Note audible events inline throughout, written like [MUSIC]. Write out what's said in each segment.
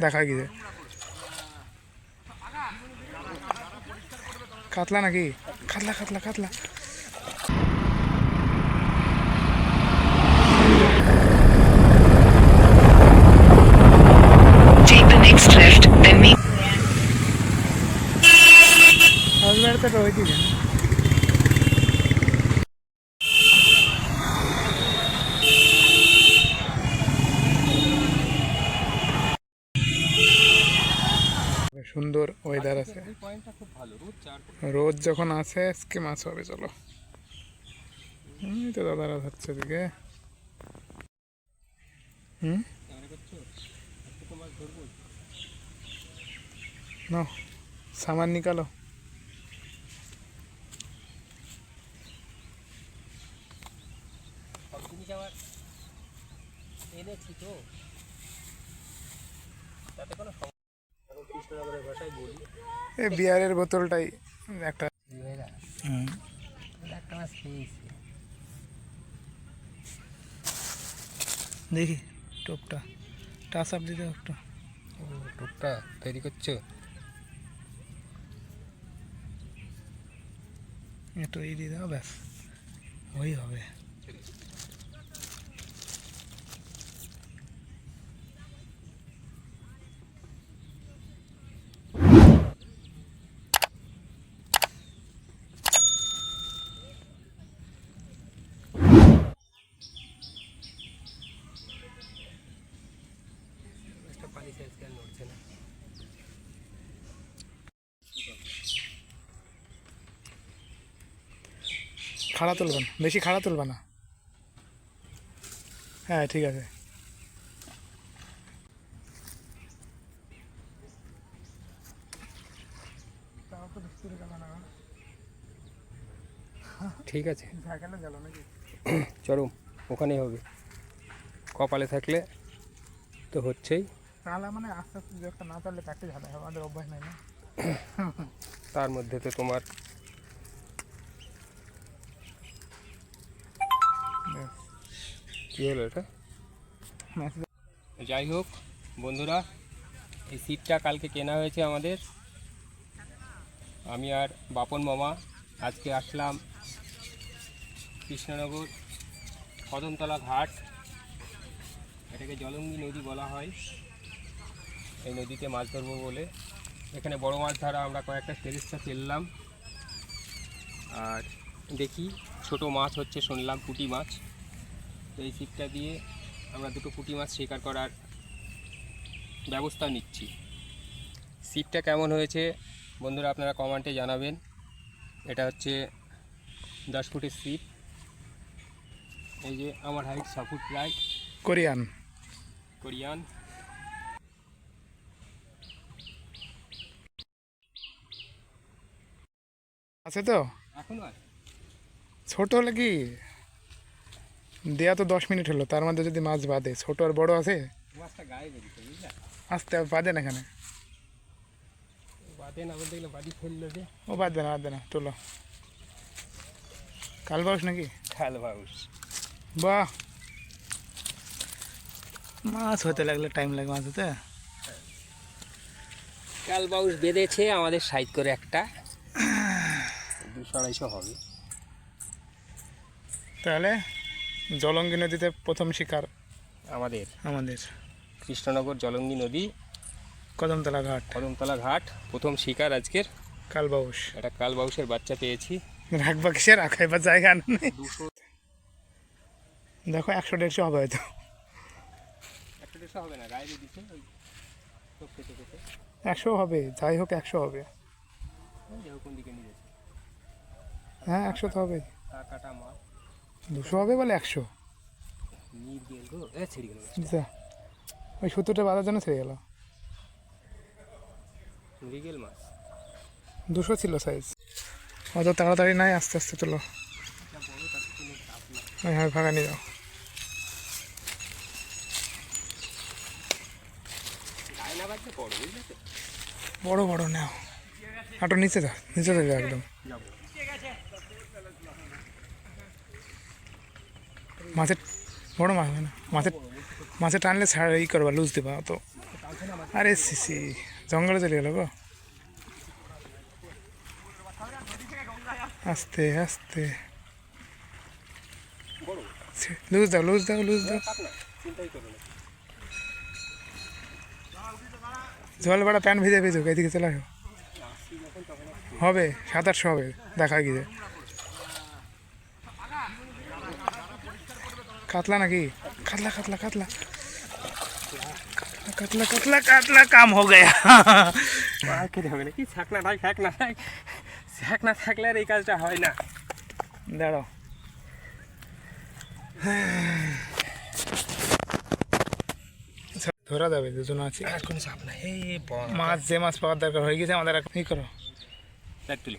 দেখা গিয়ে। কাতলা নাকি? কাতলা কাতলা কাতলা। সুন্দর ওয়েদার আছে। রোদ যখন আসে আজকে মাছ হবে, চলো। তো দাদারা হচ্ছে দিকে সামান নিকালো। এনেছি তো। তাতে কোনো কৃষ্ণনগরের ভাষায় বলি এই বিয়ারের বোতলটাই একটা। দেখি টোপটা। টাচ আপ দিতে একটু। ও টুকটা তৈরি করছ? একটু এই দিয়ে দাও ব্যাস। ওই হবে। পানি সাইজ কেন নড়ছে না। খাড়া তুলবা না বেশি খাড়া তুলবা না। হ্যাঁ ঠিক আছে। ঠিক আছে। সাইকেলে গেল নাকি চরম ওখানেই হবে। কপালে থাকলে তো হচ্ছেই। তাহলে মানে আস্তে আস্তে একটা না পারলে প্র্যাকটিস হবে আমাদের অভ্যাস নাই না। [COUGHS] তার মধ্যে তো তোমার কী হলো এটা? যাই হোক বন্ধুরা এই সিটটা কালকে কেনা হয়েছে আমাদের। আমি আর বাপন মামা আজকে আসলাম কৃষ্ণনগর কদমতলা ঘাট। এটাকে জলঙ্গি নদী বলা হয়। এই নদীতে মাছ ধরবো বলে। এখানে বড় মাছ ধরা আমরা কয়েকটা ফেরিস্তা ফেললাম আর দেখি ছোট মাছ হচ্ছে শুনলাম পুঁটি মাছ। তো এই ছিপটা দিয়ে আমরা দুটো পুঁটি মাছ শিকার করার ব্যবস্থা নিচ্ছি। সিটটা কেমন হয়েছে বন্ধুরা আপনারা কমেন্টে জানাবেন। এটা হচ্ছে দশ ফুটের সিট। এই যে আমার হাইট ছ ফুট প্রায়। কোরিয়ান। কোরিয়ান। আছে তো? ছোট হলে কি? দেয়া তো দশ মিনিট হলো তার মধ্যে যদি মাছ বাঁধে ছোট আর বড় আছে? আসতে বাঁধে না এখানে। ও বাঁধবে না বাঁধবে না চলো কাল বাউস নাকি? খাল বাউস। বাহ! মাছ হতে লাগলে টাইম লাগে মাছ হতে কাল বাউস বেঁধেছে আমাদের সাইড করে একটা। আড়াইশো হবে। তাহলে জলঙ্গি নদীতে প্রথম শিকার আমাদের। আমাদের। কৃষ্ণনগর জলঙ্গি নদী। কদমতলা ঘাট। কদমতলা ঘাট প্রথম শিকার আজকের। কাল বাউস একটা কাল বাউসের বাচ্চা পেয়েছি। রাখবা কিসে বা জায়গা নেই। দেখো একশো দেড়শো হবে হয়তো। একটা দেড়শো হবে না গায়ে দিচ্ছে একশো হবে যাই হোক একশো হবে। কোন দিকে হ্যাঁ একশো তো হবে দুশো হবে বলে একশো। যা ওই সত্তরটা বাঁধার জন্য ছেড়ে গেল। মৃগেল মাছ। দুশো ছিল সাইজ অত তাড়াতাড়ি নাই আস্তে আস্তে চলো। ওই হয় ফাঁকা নিয়ে যাও। বড় বড় নাও। হাঁটো নিচে যা নিচে যাবে একদম। যাব। মাছের বড় মাছ হয় না। মাছের মাছে টানলে ছাড়া ই করবা, লুজ দেবা তো আরে সিসি জঙ্গলে চলে গেল গো। আস্তে আস্তে। লুজ দাও লুজ দাও লুজ দাও। জল বাড়া প্যান্ট ভিজে ভিজুক, এদিকে চলে হবে, সাত, আটশো হবে, দেখা গিয়ে। কাতলা নাকি? কাতলা কাতলা কাতলা। কাতলা কাতলা কাতলা কাম হো গয়া। খেতে হবে? না কি ছাক না ভাই ফ্যাক না ভাই ছাক না থাকলে আর এই কাজটা হয় না। দাঁড়াও। ধরা যাবে দুজন আছে। আর কোনো চাপ না হে মাছ যে মাছ পাওয়ার দরকার হয়ে গেছে আমাদের কি করো। তুলি।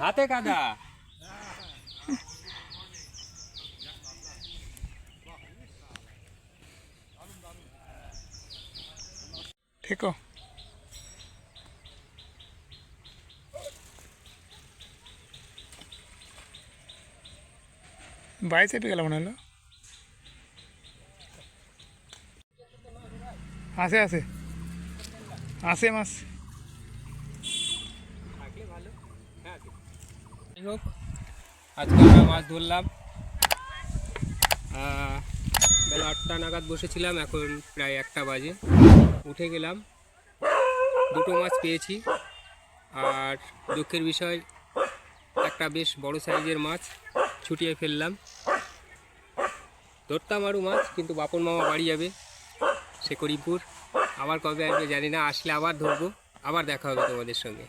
হাতে কাদা। ঠিক। বাই চেপে গেল মনে হলো? আছে আছে আছে মাছ থাকলে ভালো হ্যাঁ আছে। যাই হোক আজকে আমরা মাছ ধরলাম। বেলা আটটা নাগাদ বসেছিলাম, এখন প্রায় একটা বাজে। উঠে গেলাম। দুটো মাছ পেয়েছি। আর দুঃখের বিষয়, একটা বেশ বড় সাইজের মাছ ছুটিয়ে ফেললাম। ধরতাম আরও মাছ, কিন্তু বাপন মামা বাড়ি যাবে, সে করিমপুর। আবার কবে আসবে জানি না, আসলে আবার ধরবো, আবার দেখা হবে তোমাদের সঙ্গে।